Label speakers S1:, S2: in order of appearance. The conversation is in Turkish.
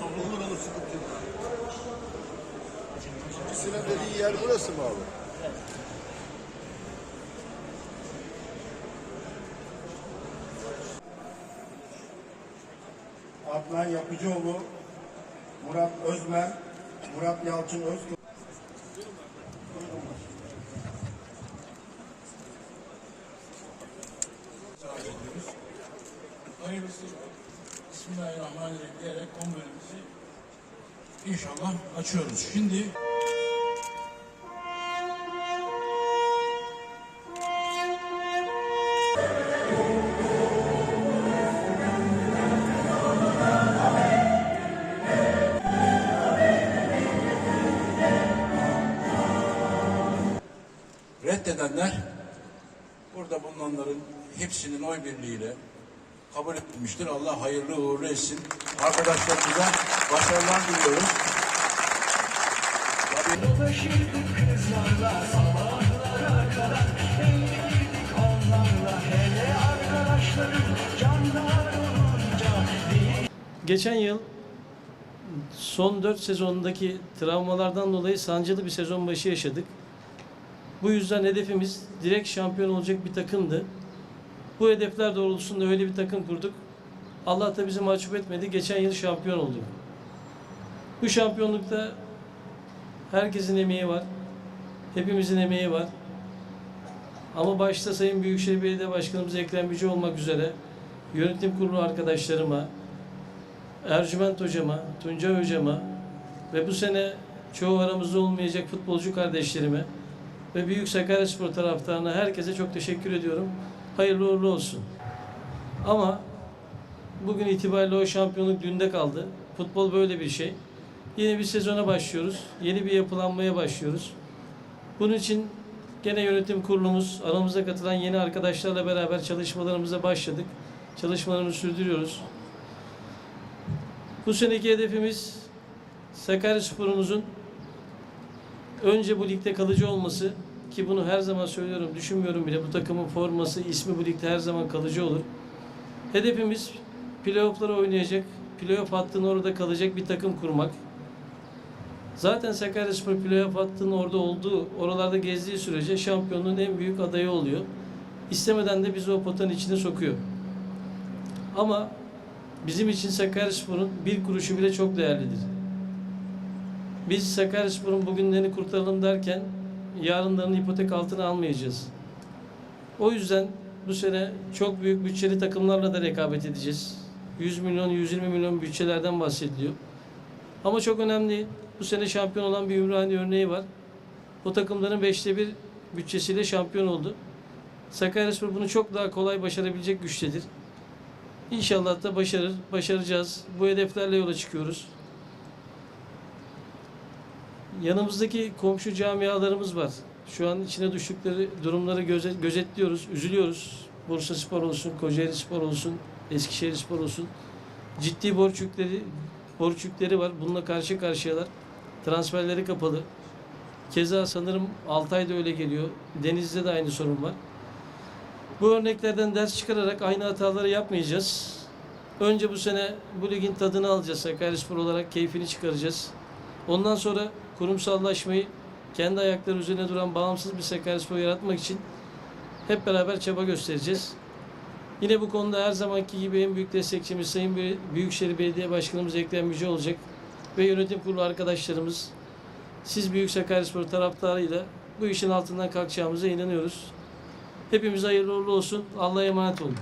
S1: Olur olur sıkıntı yok.
S2: Sinan dediği yer burası mı abi?
S3: Adnan Yapıcıoğlu, Murat Özmen, Murat Yalçın Özkök.
S4: Hayırlısı Bismillahirrahmanirrahim diyerek kongremizi inşallah açıyoruz. Şimdi reddedenler burada bulunanların hepsinin oy birliğiyle kabul etmiştir. Allah hayırlı uğurlu etsin. Arkadaşlarımıza başarılar diliyoruz.
S5: Geçen yıl son 4 sezondaki travmalardan dolayı sancılı bir sezon başı yaşadık. Bu yüzden hedefimiz direkt şampiyon olacak bir takımdı. Bu hedefler doğrultusunda öyle bir takım kurduk. Allah da bizi mahcup etmedi. Geçen yıl şampiyon olduk. Bu şampiyonlukta herkesin emeği var. Hepimizin emeği var. Ama başta Sayın Büyükşehir Belediye Başkanımız Ekrem Bücü olmak üzere yönetim kurulu arkadaşlarıma, Ercüment hocama, Tuncay hocama ve bu sene çoğu aramızda olmayacak futbolcu kardeşlerime ve Büyük Sakaryaspor taraftarına herkese çok teşekkür ediyorum. Hayırlı uğurlu olsun. Ama bugün itibariyle o şampiyonluk dünde kaldı. Futbol böyle bir şey. Yeni bir sezona başlıyoruz. Yeni bir yapılanmaya başlıyoruz. Bunun için gene yönetim kurulumuz, aramıza katılan yeni arkadaşlarla beraber çalışmalarımıza başladık. Çalışmalarımızı sürdürüyoruz. Bu seneki hedefimiz Sakaryaspor'umuzun önce bu ligde kalıcı olması ki bunu her zaman söylüyorum, düşünmüyorum bile. Bu takımın forması, ismi bu ligde her zaman kalıcı olur. Hedefimiz playoff'lara oynayacak, playoff hattının orada kalacak bir takım kurmak. Zaten Sakaryaspor playoff hattının orada olduğu, oralarda gezdiği sürece şampiyonluğun en büyük adayı oluyor. İstemeden de bizi o potanın içine sokuyor. Ama bizim için Sakaryaspor'un bir kuruşu bile çok değerlidir. Biz Sakaryaspor'un bugünlerini kurtaralım derken yarınlarını ipotek altına almayacağız. O yüzden bu sene çok büyük bütçeli takımlarla da rekabet edeceğiz. 100 milyon, 120 milyon bütçelerden bahsediliyor. Ama çok önemli. Bu sene şampiyon olan bir Ümraniye örneği var. O takımların beşte bir bütçesiyle şampiyon oldu. Sakaryaspor bunu çok daha kolay başarabilecek güçtedir. İnşallah da başarır, başaracağız. Bu hedeflerle yola çıkıyoruz. Yanımızdaki komşu camialarımız var. Şu an içine düştükleri durumları göze- gözetliyoruz, üzülüyoruz. Bursa Spor olsun, Kocaeli Spor olsun, Eskişehir Spor olsun. Ciddi borç yükleri, borç yükleri var. Bununla karşı karşıyalar. Transferleri kapalı. Keza sanırım Altay'da öyle geliyor. Denizli'de de aynı sorun var. Bu örneklerden ders çıkararak aynı hataları yapmayacağız. Önce bu sene bu ligin tadını alacağız. Sakaryaspor olarak keyfini çıkaracağız. Ondan sonra kurumsallaşmayı kendi ayakları üzerine duran bağımsız bir Sakaryaspor yaratmak için hep beraber çaba göstereceğiz. Yine bu konuda her zamanki gibi en büyük destekçimiz Sayın Büyükşehir Belediye Başkanımız Ekrem Yüce olacak ve yönetim kurulu arkadaşlarımız siz Büyük Sakaryaspor taraftarıyla bu işin altından kalkacağımıza inanıyoruz. Hepimize hayırlı uğurlu olsun. Allah'a emanet olun.